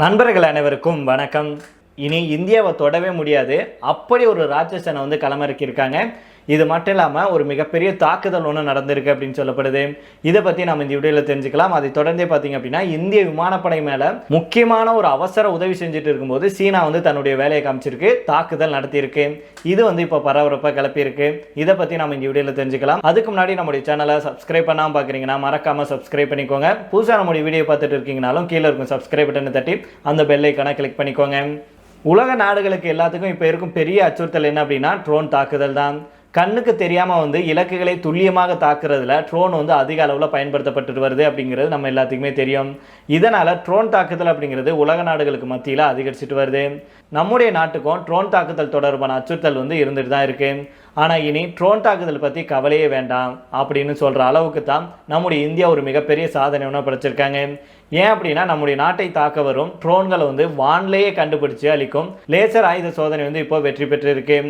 நண்பர்கள் அனைவருக்கும் வணக்கம். இனி இந்தியாவை தொடவே முடியாது. அப்படி ஒரு ராட்சசனை வந்து களமிறக்கியிருக்காங்க. இது மட்டும் இல்லாமல் ஒரு மிகப்பெரிய தாக்குதல் ஒன்று நடந்திருக்கு அப்படின்னு சொல்லப்படுது. இதை பற்றி நம்ம இந்த வீடியோவில் தெரிஞ்சுக்கலாம். அதை தொடர்ந்தே பார்த்தீங்க அப்படின்னா இந்திய விமானப்படை மேலே முக்கியமான ஒரு அவசர உதவி செஞ்சுட்டு இருக்கும்போது சீனா வந்து தன்னுடைய வேலையை காமிச்சிருக்கு தாக்குதல் நடத்தியிருக்கு. இது வந்து இப்போ பரபரப்பாக கிளப்பியிருக்கு. இதை பற்றி நம்ம இந்த வீடியோவில் தெரிஞ்சுக்கலாம். அதுக்கு முன்னாடி நம்முடைய சேனலை சப்ஸ்கிரைப் பண்ணாமல் பார்க்குறீங்கன்னா மறக்காமல் சப்ஸ்கிரைப் பண்ணிக்கோங்க. புதுசாக நம்முடைய வீடியோ பார்த்துட்டு இருக்கீங்கனாலும் கீழே இருக்கும் சப்ஸ்கிரைப் பட்டனை தட்டி அந்த பெல்லைக்கான கிளிக் பண்ணிக்கோங்க. உலக நாடுகளுக்கு எல்லாத்துக்கும் இப்போ இருக்கும் பெரிய அச்சுறுத்தல் என்ன அப்படின்னா ட்ரோன் தாக்குதல் தான். கண்ணுக்கு தெரியாமல் வந்து இலக்குகளை துல்லியமாக தாக்குறதுல ட்ரோன் வந்து அதிக அளவில் பயன்படுத்தப்பட்டு வருது அப்படிங்கிறது நம்ம எல்லாத்துக்குமே தெரியும். இதனால் ட்ரோன் தாக்குதல் அப்படிங்கிறது உலக நாடுகளுக்கு மத்தியில் அதிகரிச்சுட்டு வருது. நம்முடைய நாட்டுக்கும் ட்ரோன் தாக்குதல் தொடர்பான அச்சுறுத்தல் வந்து இருந்துட்டு தான் இருக்குது ஆனால் இனி ட்ரோன் தாக்குதல் பற்றி கவலையே வேண்டாம் அப்படின்னு சொல்கிற அளவுக்கு தான் நம்முடைய இந்தியா ஒரு மிகப்பெரிய சாதனை ஒன்று படைச்சிருக்காங்க. ஏன் அப்படின்னா நம்முடைய நாட்டை தாக்க வரும் ட்ரோன்களை வந்து வான்லேயே கண்டுபிடிச்சு அளிக்கும் லேசர் ஆயுத சோதனை வந்து இப்போ வெற்றி பெற்றிருக்கு.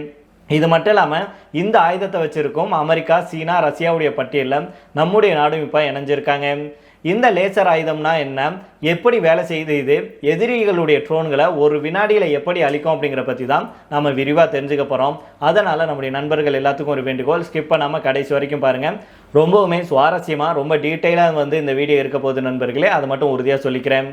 இது மட்டும் இல்லாமல் இந்த ஆயுதத்தை வச்சிருக்கும் அமெரிக்கா சீனா ரஷ்யாவுடைய பட்டியலில் நம்முடைய நாடும் இப்போ இணைஞ்சிருக்காங்க. இந்த லேசர் ஆயுதம்னா என்ன? எப்படி வேலை செய்து இது? எதிரிகளுடைய ட்ரோன்களை ஒரு வினாடியில் எப்படி அழிக்கும் அப்படிங்கிற பற்றி தான் நம்ம விரிவாக தெரிஞ்சுக்க போகிறோம் அதனால் நம்முடைய நண்பர்கள் எல்லாத்துக்கும் ஒரு வேண்டுகோள். ஸ்கிப் பண்ணாமல் கடைசி வரைக்கும் பாருங்கள் ரொம்பவுமே சுவாரஸ்யமாக ரொம்ப டீட்டெயிலாக வந்து இந்த வீடியோ இருக்க போகுது நண்பர்களே. அதை மட்டும் உறுதியாக சொல்லிக்கிறேன்.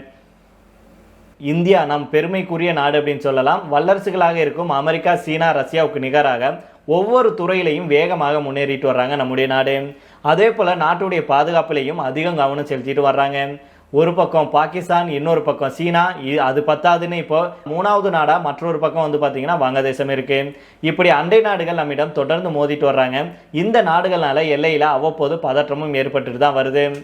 இந்தியா நம் பெருமைக்குரிய நாடு அப்படின்னு சொல்லலாம். வல்லரசுகளாக இருக்கும் அமெரிக்கா சீனா ரஷ்யாவுக்கு நிகராக ஒவ்வொரு துறையிலையும் வேகமாக முன்னேறிட்டு வர்றாங்க நம்முடைய நாடு. அதே போல் நாட்டுடைய பாதுகாப்புலையும் அதிகம் கவனம் செலுத்திட்டு வர்றாங்க. ஒரு பக்கம் பாகிஸ்தான் இன்னொரு பக்கம் சீனா. இ- அது பத்தாதுன்னு இப்போ மூணாவது நாடாக மற்றொரு பக்கம் வந்து பார்த்தீங்கன்னா வங்கதேசம் இருக்குது இப்படி அண்டை நாடுகள் நம்மிடம் தொடர்ந்து மோதிட்டு வர்றாங்க. இந்த நாடுகள்னால எல்லையில் அவ்வப்போது பதற்றமும் ஏற்பட்டுட்டு தான் வருது.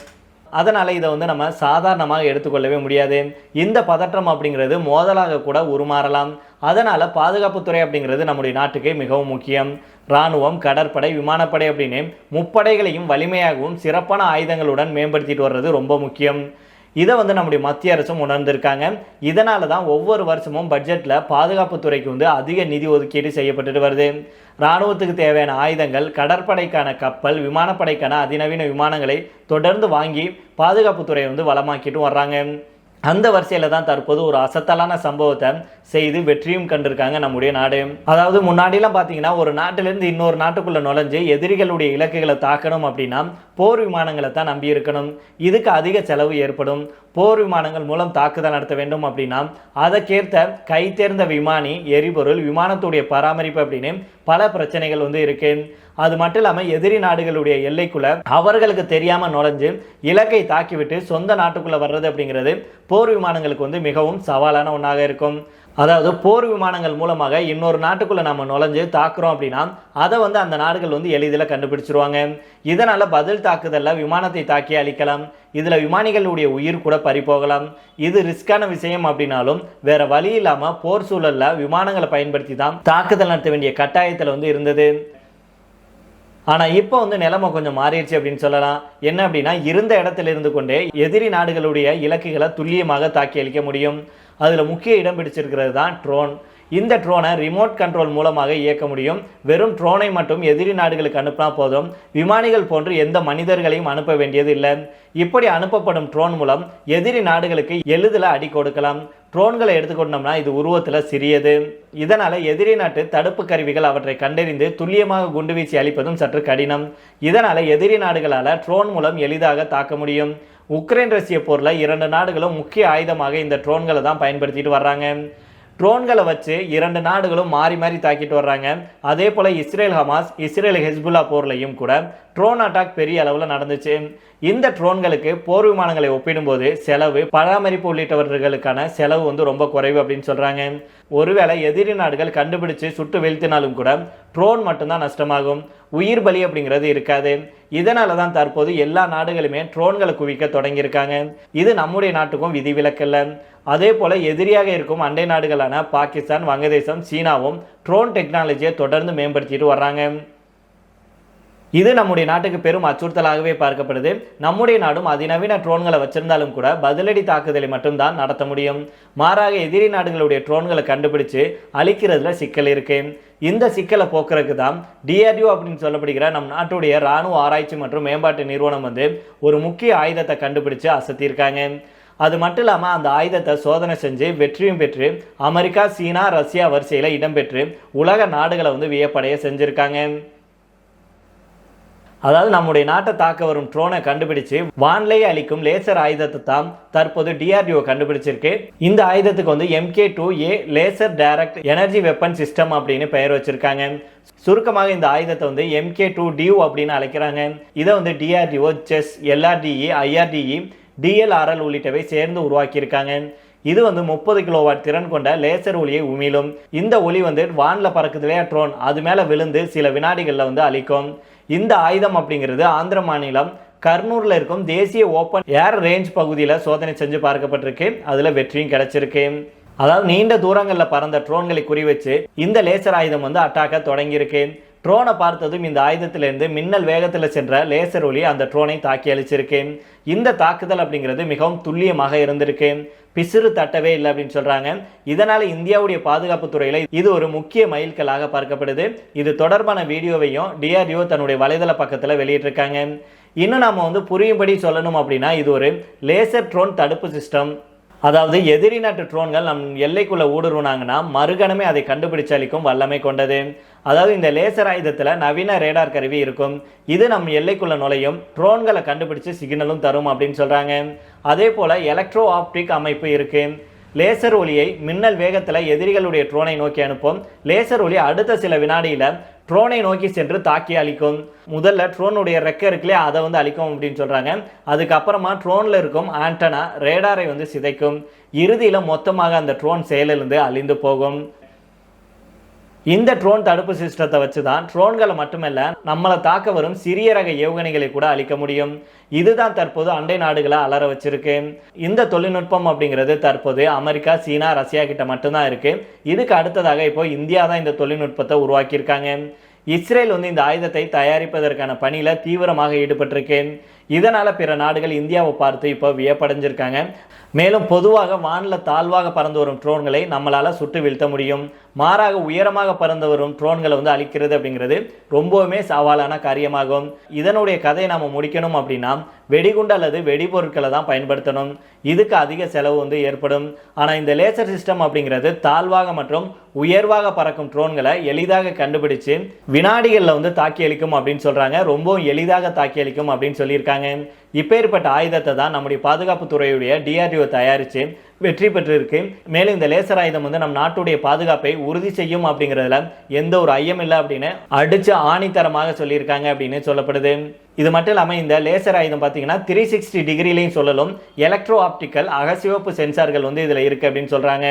அதனால் இதை வந்து நம்ம சாதாரணமாக எடுத்துக்கொள்ளவே முடியாது. இந்த பதற்றம் அப்படிங்கிறது மோதலாக கூட உருமாறலாம். அதனால் பாதுகாப்புத்துறை அப்படிங்கிறது நம்முடைய நாட்டுக்கு மிகவும் முக்கியம். இராணுவம் கடற்படை விமானப்படை அப்படின்னு முப்படைகளையும் வலிமையாகவும் சிறப்பான ஆயுதங்களுடன் மேம்படுத்திட்டு வர்றது ரொம்ப முக்கியம். இதை வந்து நம்முடைய மத்திய அரசும் உணர்ந்திருக்காங்க. இதனால தான் ஒவ்வொரு வருஷமும் பட்ஜெட்டில் பாதுகாப்புத்துறைக்கு வந்து அதிக நிதி ஒதுக்கீடு செய்யப்பட்டுட்டு வருது. இராணுவத்துக்கு தேவையான ஆயுதங்கள் கடற்படைக்கான கப்பல் விமானப்படைக்கான அதிநவீன விமானங்களை தொடர்ந்து வாங்கி பாதுகாப்புத்துறையை வந்து வளமாக்கிட்டு வர்றாங்க. அந்த வரிசையில் தான் தற்போது ஒரு அசத்தலான சம்பவத்தை செய்து வெற்றியும் கண்டிருக்காங்க நம்முடைய நாடு. அதாவது முன்னாடிலாம் பார்த்தீங்கன்னா ஒரு நாட்டிலிருந்து இன்னொரு நாட்டுக்குள்ளே நுழைஞ்சு எதிரிகளுடைய இலக்குகளை தாக்கணும் அப்படின்னா போர் விமானங்களை தான் நம்பி இருக்கணும். இதுக்கு அதிக செலவு ஏற்படும். போர் விமானங்கள் மூலம் தாக்குதல் நடத்த வேண்டும் அப்படின்னா அதற்கேற்ற கை தேர்ந்த விமானி எரிபொருள் விமானத்துடைய பராமரிப்பு அப்படின்னு பல பிரச்சனைகள் வந்து இருக்கு. அது மட்டும் இல்லாமல் எதிரி நாடுகளுடைய எல்லைக்குள்ள அவர்களுக்கு தெரியாமல் நுழைஞ்சு இலக்கை தாக்கிவிட்டு சொந்த நாட்டுக்குள்ளே வர்றது அப்படிங்கிறது போர் விமானங்களுக்கு வந்து மிகவும் சவாலான ஒன்றாக இருக்கும். அதாவது போர் விமானங்கள் மூலமாக இன்னொரு நாட்டுக்குள்ளே நம்ம நுழைஞ்சு தாக்குறோம் அப்படின்னா அதை வந்து அந்த நாடுகள் வந்து எளிதில் கண்டுபிடிச்சிருவாங்க. இதனால் பதில் தாக்குதலில் விமானத்தை தாக்கி அழிக்கலாம். இதில் விமானிகளுடைய உயிர் கூட பறிபோகலாம் இது ரிஸ்கான விஷயம் அப்படின்னாலும் வேறு வழி இல்லாமல் போர் சூழலில் விமானங்களை பயன்படுத்தி தான் தாக்குதல் நடத்த வேண்டிய கட்டாயத்தில் வந்து இருந்தது. ஆனால் இப்போ வந்து நிலைமை கொஞ்சம் மாறிடுச்சு அப்படின்னு சொல்லலாம். என்ன அப்படின்னா இருந்த இடத்துல இருந்து கொண்டே எதிரி நாடுகளுடைய இலக்குகளை துல்லியமாக தாக்கி அளிக்க முடியும். அதில் முக்கிய இடம் பிடிச்சிருக்கிறது தான் ட்ரோன் இந்த ட்ரோனை ரிமோட் கண்ட்ரோல் மூலமாக இயக்க முடியும். வெறும் ட்ரோனை மட்டும் எதிரி நாடுகளுக்கு அனுப்பினா போதும். விமானிகள் போன்று எந்த மனிதர்களையும் அனுப்ப வேண்டியது இல்லை. இப்படி அனுப்பப்படும் ட்ரோன் மூலம் எதிரி நாடுகளுக்கு எளிதில் அடி கொடுக்கலாம். ட்ரோன்களை எடுத்துக்கொண்டோம்னா இது உருவத்தில் சிறியது. இதனால் எதிரி நாட்டு தடுப்பு கருவிகள் அவற்றை கண்டறிந்து துல்லியமாக குண்டுவீச்சு அளிப்பதும் சற்று கடினம். இதனால் எதிரி நாடுகளால் ட்ரோன் மூலம் எளிதாக தாக்க முடியும். உக்ரைன் ரஷ்ய போரில் இரண்டு நாடுகளும் முக்கிய ஆயுதமாக இந்த ட்ரோன்களை தான் பயன்படுத்திட்டு வர்றாங்க. ட்ரோன்களை வச்சு இரண்டு நாடுகளும் மாறி மாறி தாக்கிட்டு வர்றாங்க. அதே போல் இஸ்ரேல் ஹமாஸ் இஸ்ரேல் ஹெஸ்புல்லா போர்லையும் கூட ட்ரோன் அட்டாக் பெரிய அளவில் நடந்துச்சு. இந்த ட்ரோன்களுக்கு போர் விமானங்களை ஒப்பிடும்போது செலவு பராமரிப்பு உள்ளிட்டவர்களுக்கான செலவு வந்து ரொம்ப குறைவு அப்படின்னு சொல்கிறாங்க ஒருவேளை எதிரி நாடுகள் கண்டுபிடிச்சு சுட்டு வீழ்த்தினாலும் கூட ட்ரோன் மட்டும்தான் நஷ்டமாகும். உயிர் பலி அப்படிங்கிறது இருக்காது. இதனால தான் தற்போது எல்லா நாடுகளுமே ட்ரோன்களை குவிக்க தொடங்கியிருக்காங்க. இது நம்முடைய நாட்டுக்கும் விதிவிலக்கில்லை அதே போல் எதிரியாக இருக்கும் அண்டை நாடுகளான பாகிஸ்தான் வங்கதேசம் சீனாவும் ட்ரோன் டெக்னாலஜியை தொடர்ந்து மேம்படுத்திட்டு வர்றாங்க. இது நம்முடைய நாட்டுக்கு பெரும் அச்சுறுத்தலாகவே பார்க்கப்படுது. நம்முடைய நாடும் அதிநவீன ட்ரோன்களை வச்சிருந்தாலும் கூட பதிலடி தாக்குதலை மட்டும்தான் நடத்த முடியும். மாறாக எதிரி நாடுகளுடைய ட்ரோன்களை கண்டுபிடிச்சு அழிக்கிறதுல சிக்கல் இருக்கு. இந்த சிக்கலை போக்குறதுக்கு தான் டிஆர்டிஓ அப்படின்னு சொல்லப்படுகிற நம் நாட்டுடைய ராணுவ ஆராய்ச்சி மற்றும் மேம்பாட்டு நிறுவனம் வந்து ஒரு முக்கிய ஆயுதத்தை கண்டுபிடிச்சு அசத்தியிருக்காங்க. அது மட்டும் இல்லாமல் அந்த ஆயுதத்தை சோதனை செஞ்சு வெற்றியும் பெற்று அமெரிக்கா சீனா ரஷ்யா வரிசையில் இடம்பெற்று உலக நாடுகளை வந்து வியப்படைய செஞ்சுருக்காங்க. அதாவது நம்முடைய நாட்டை தாக்க வரும் ட்ரோனை கண்டுபிடிச்சு வான்லேயே அளிக்கும் லேசர் ஆயுதத்தை தான் தற்போது டிஆர்டிஓ கண்டுபிடிச்சிருக்கு. இந்த ஆயுதத்துக்கு வந்து MK two A laser direct energy weapon system அப்படின்னு பெயர் வச்சிருக்காங்க. சுருக்கமாக இந்த ஆயுதத்தை வந்து எம்கே டூ டியூ அப்படின்னு அழைக்கிறாங்க. இதை வந்து டிஆர்டிஓ செஸ் எல்ஆர்டிஇ ஐஆர்டிஇ டிஎல்ஆர்எல் உள்ளிட்டவை சேர்ந்து உருவாக்கியிருக்காங்க. இது வந்து முப்பது கிலோவாட் திறன் கொண்ட லேசர் ஒளியை உமிழும். இந்த ஒளி வந்து வானில் பறக்குது இல்லையா ட்ரோன்? அது மேலே விழுந்து சில வினாடிகளில் வந்து அழிக்கும். இந்த ஆயுதம் அப்படிங்கிறது ஆந்திர மாநிலம் கர்னூரில் இருக்கும் தேசிய ஓப்பன் ஏர் ரேஞ்ச் பகுதியில் சோதனை செஞ்சு பார்க்கப்பட்டிருக்கு. அதில் வெற்றியும் கிடைச்சிருக்கு. அதாவது நீண்ட தூரங்களில் பறந்த ட்ரோன்களை குறி வச்சு இந்த லேசர் ஆயுதம் வந்து அட்டாக்க தொடங்கியிருக்கு. ட்ரோனை பார்த்ததும் இந்த ஆயுதத்திலிருந்து மின்னல் வேகத்தில் சென்ற லேசர் ஒளி அந்த ட்ரோனை தாக்கி அழிச்சிருக்கு. இந்த தாக்குதல் அப்படிங்கிறது மிகவும் துல்லியமாக இருந்திருக்கு. பிசிறு தட்டவே இல்லை அப்படின்னு சொல்கிறாங்க இதனால் இந்தியாவுடைய பாதுகாப்பு துறையில் இது ஒரு முக்கிய மைல்கல்லாக பார்க்கப்படுது. இது தொடர்பான வீடியோவையும் டிஆர்டிஓ தன்னுடைய வலைதள பக்கத்தில் வெளியிட்டிருக்காங்க. இன்னும் நாம் வந்து புரியும்படி சொல்லணும் அப்படின்னா இது ஒரு லேசர் ட்ரோன் தடுப்பு சிஸ்டம் அதாவது எதிரி நாட்டு ட்ரோன்கள் நம் எல்லைக்குள்ளே ஊடுருவினாங்கன்னா மறுகணமே அதை கண்டுபிடிச்சளிக்கும் வல்லமை கொண்டது. அதாவது இந்த லேசர் ஆயுதத்தில் நவீன ரேடார் கருவி இருக்கும். இது நம் எல்லைக்குள்ள நுழையும் ட்ரோன்களை கண்டுபிடிச்சு சிக்னலும் தரும் அப்படின்னு சொல்கிறாங்க அதே போல் எலக்ட்ரோ ஆப்டிக் அமைப்பு இருக்குது லேசர் ஒளியை மின்னல் வேகத்தில் எதிரிகளுடைய ட்ரோனை நோக்கி அனுப்பும். லேசர் ஒளி அடுத்த சில வினாடியில் ட்ரோனை நோக்கி சென்று தாக்கி அழிக்கும். முதல்ல ட்ரோனுடைய ரெக்க இருக்குல்லையே அதை வந்து அழிக்கும் அப்படின்னு சொல்கிறாங்க அதுக்கப்புறமா ட்ரோனில் இருக்கும் ஆண்டனா ரேடாரை வந்து சிதைக்கும். இறுதியில் மொத்தமாக அந்த ட்ரோன் செயலிலிருந்து அழிந்து போகும். இந்த ட்ரோன் தடுப்பு சிஸ்டத்தை வச்சு தான் ட்ரோன்களை மட்டுமல்ல நம்மளை தாக்க வரும் சிறிய ரக ஏவுகணைகளை கூட அழிக்க முடியும். இதுதான் தற்போது அண்டை நாடுகளை அலற வச்சிருக்கு. இந்த தொழில்நுட்பம் அப்படிங்கிறது தற்போது அமெரிக்கா சீனா ரஷ்யா கிட்ட மட்டும்தான் இருக்கு. இதுக்கு அடுத்ததாக இப்போ இந்தியா தான் இந்த தொழில்நுட்பத்தை உருவாக்கியிருக்காங்க. இஸ்ரேல் வந்து இந்த ஆயுதத்தை தயாரிப்பதற்கான பணியில் தீவிரமாக ஈடுபட்டிருக்கு. இதனால் பிற நாடுகள் இந்தியாவை பார்த்து இப்போ வியப்படைஞ்சிருக்காங்க. மேலும் பொதுவாக வானில் தாழ்வாக பறந்து வரும் ட்ரோன்களை நம்மளால் சுட்டு வீழ்த்த முடியும். மாறாக உயரமாக பறந்து வரும் ட்ரோன்களை வந்து அழிக்கிறது அப்படிங்கிறது ரொம்பவுமே சவாலான காரியமாகும். இதனுடைய கதையை நாம் முடிக்கணும் அப்படின்னா வெடிகுண்டு அல்லது வெடிபொருட்களை தான் பயன்படுத்தணும். இதுக்கு அதிக செலவு வந்து ஏற்படும். ஆனால் இந்த லேசர் சிஸ்டம் அப்படிங்கிறது தாழ்வாக மற்றும் உயர்வாக பறக்கும் ட்ரோன்களை எளிதாக கண்டுபிடிச்சு வினாடிகளில் வந்து தாக்கி அளிக்கும் அப்படின்னு சொல்கிறாங்க ரொம்பவும் எளிதாக தாக்கி அளிக்கும் அப்படின்னு சொல்லியிருக்காங்க. இப்பேற்பட்ட ஆயுதத்தை தான் நம்முடைய பாதுகாப்பு துறையுடைய டிஆர்டிஓ தயாரித்து வெற்றி பெற்றிருக்கு. மேலும் இந்த லேசர் ஆயுதம் வந்து நம் நாட்டுடைய பாதுகாப்பை உறுதி செய்யும் அப்படிங்கிறதுல எந்த ஒரு ஐயம் இல்லை அப்படின்னு அடிச்சு ஆணித்தரமாக சொல்லியிருக்காங்க அப்படின்னு சொல்லப்படுது. இது மட்டும் இல்லாமல் இந்த லேசர் ஆயுதம் பார்த்தீங்கன்னா த்ரீ சிக்ஸ்டி டிகிரிலையும் சொல்லலும். எலக்ட்ரோ ஆப்டிக்கல் அகசிவப்பு சென்சார்கள் வந்து இதில் இருக்குது அப்படின்னு சொல்கிறாங்க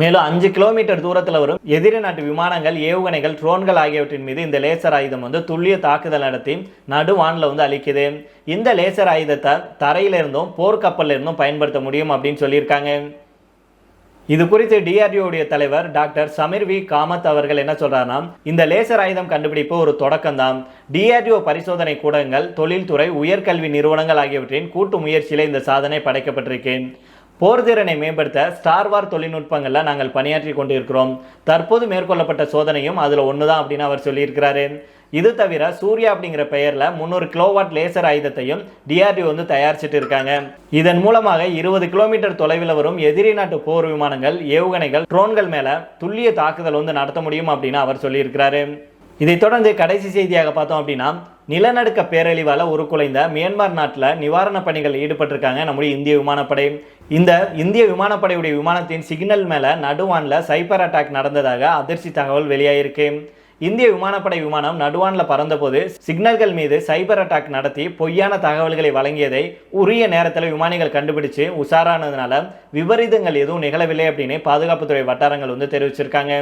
மேலும் அஞ்சு கிலோமீட்டர் தூரத்தில் வரும் எதிரி நாட்டு விமானங்கள் ஏவுகணைகள் ட்ரோன்கள் ஆகியவற்றின் மீது இந்த லேசர் ஆயுதம் வந்து துல்லிய தாக்குதல் நடத்தி நடுவானில் வந்து அளிக்குது இந்த லேசர் ஆயுதத்தை தரையிலிருந்தும் போர்க்கப்பல்ல இருந்தும் பயன்படுத்த முடியும் அப்படின்னு சொல்லியிருக்காங்க. இது குறித்து டிஆர்டிஓடைய தலைவர் டாக்டர் சமீர் வி. காமத் அவர்கள் என்ன சொல்றாருன்னா இந்த லேசர் ஆயுதம் கண்டுபிடிப்பு ஒரு தொடக்கம் தான் டிஆர்டிஓ பரிசோதனை கூடங்கள் தொழில்துறை உயர்கல்வி நிறுவனங்கள் ஆகியவற்றின் கூட்டு முயற்சியில் இந்த சாதனை படைக்கப்பட்டிருக்கு போர்திறனை மேம்படுத்த ஸ்டார்வார் தொழில்நுட்பங்களில் நாங்கள் பணியாற்றி கொண்டிருக்கிறோம். தற்போது மேற்கொள்ளப்பட்ட சோதனையும் அதில் ஒன்று தான் அப்படின்னு அவர் சொல்லியிருக்கிறாரு. இது தவிர சூர்யா அப்படிங்கிற பெயரில் முந்நூறு கிலோவாட் லேசர் ஆயுதத்தையும் டிஆர்டி வந்து தயாரிச்சிட்டு இருக்காங்க. இதன் மூலமாக இருபது கிலோமீட்டர் தொலைவில் வரும் எதிரி நாட்டு போர் விமானங்கள் ஏவுகணைகள் ட்ரோன்கள் மேலே துல்லிய தாக்குதல் வந்து நடத்த முடியும் அப்படின்னு அவர் சொல்லியிருக்கிறாரு. இதைத் தொடர்ந்து கடைசி செய்தியாக பார்த்தோம் அப்படின்னா நிலநடுக்க பேரழிவால் உருக்குலைந்த மியான்மர் நாட்டில் நிவாரணப் பணிகள் ஈடுபட்டிருக்காங்க நம்முடைய இந்திய விமானப்படை. இந்த இந்திய விமானப்படையுடைய விமானத்தின் சிக்னல் மேலே நடுவானில் சைபர் அட்டாக் நடந்ததாக அதிர்ச்சி தகவல் வெளியாயிருக்கு. இந்திய விமானப்படை விமானம் நடுவானில் பறந்தபோது சிக்னல்கள் மீது சைபர் அட்டாக் நடத்தி பொய்யான தகவல்களை வழங்கியதை உரிய நேரத்தில் விமானிகள் கண்டுபிடிச்சு உஷாரானதுனால விபரீதங்கள் எதுவும் நிகழவில்லை அப்படின்னு பாதுகாப்புத்துறை வட்டாரங்கள் வந்து தெரிவிச்சிருக்காங்க.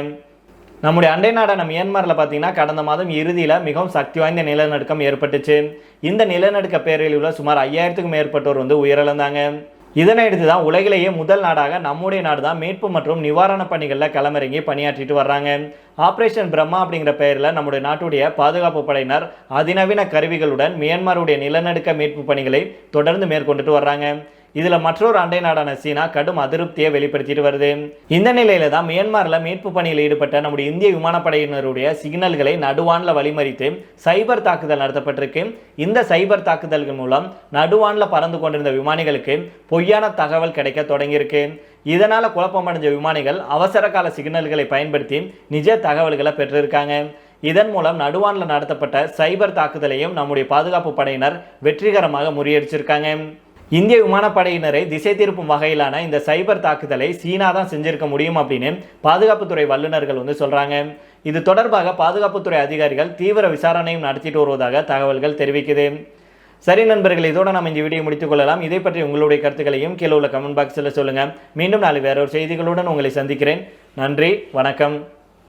நம்முடைய அண்டை நாடான மியான்மரில் பார்த்தீங்கன்னா கடந்த மாதம் இறுதியில் மிகவும் சக்தி வாய்ந்த நிலநடுக்கம் ஏற்பட்டுச்சு. இந்த நிலநடுக்க பேரழிவில் சுமார் ஐயாயிரத்துக்கும் மேற்பட்டோர் வந்து உயிரிழந்தாங்க. இதனை அடுத்து தான் உலகிலேயே முதல் நாடாக நம்முடைய நாடு தான் மீட்பு மற்றும் நிவாரணப் பணிகளில் களமிறங்கி பணியாற்றிட்டு வர்றாங்க. ஆப்ரேஷன் பிரம்மா அப்படிங்கிற பெயரில் நம்முடைய நாட்டுடைய பாதுகாப்பு படையினர் அதிநவீன கருவிகளுடன் மியான்மருடைய நிலநடுக்க மீட்பு பணிகளை தொடர்ந்து மேற்கொண்டுட்டு வர்றாங்க. இதில் மற்றொரு அண்டை நாடான சீனா கடும் அதிருப்தியை வெளிப்படுத்திட்டு வருது. இந்த நிலையில தான் மியான்மரில் மீட்பு பணியில் ஈடுபட்ட நம்முடைய இந்திய விமானப்படையினருடைய சிக்னல்களை நடுவானில் வழிமறித்து சைபர் தாக்குதல் நடத்தப்பட்டிருக்கு. இந்த சைபர் தாக்குதல்கள் மூலம் நடுவானில் பறந்து கொண்டிருந்த விமானிகளுக்கு பொய்யான தகவல் கிடைக்க தொடங்கியிருக்கு. இதனால் குழப்பமடைஞ்ச விமானிகள் அவசர கால சிக்னல்களை பயன்படுத்தி நிஜ தகவல்களை பெற்றிருக்காங்க. இதன் மூலம் நடுவானில் நடத்தப்பட்ட சைபர் தாக்குதலையும் நம்முடைய பாதுகாப்பு படையினர் வெற்றிகரமாக முறியடிச்சிருக்காங்க. இந்திய விமானப்படையினரை திசை திருப்பும் வகையிலான இந்த சைபர் தாக்குதலை சீனா தான் செஞ்சிருக்க முடியும் அப்படின்னு பாதுகாப்புத்துறை வல்லுநர்கள் வந்து சொல்கிறாங்க இது தொடர்பாக பாதுகாப்புத்துறை அதிகாரிகள் தீவிர விசாரணையும் நடத்திட்டு வருவதாக தகவல்கள் தெரிவிக்குது. சரி நண்பர்கள் இதோட நம்ம இந்த வீடியோ முடித்துக் கொள்ளலாம். இதை பற்றி உங்களுடைய கருத்துக்களையும் கீழே உள்ள கமெண்ட் பாக்ஸில் சொல்லுங்கள் மீண்டும் நாளை வேறொரு செய்திகளுடன் உங்களை சந்திக்கிறேன். நன்றி வணக்கம்.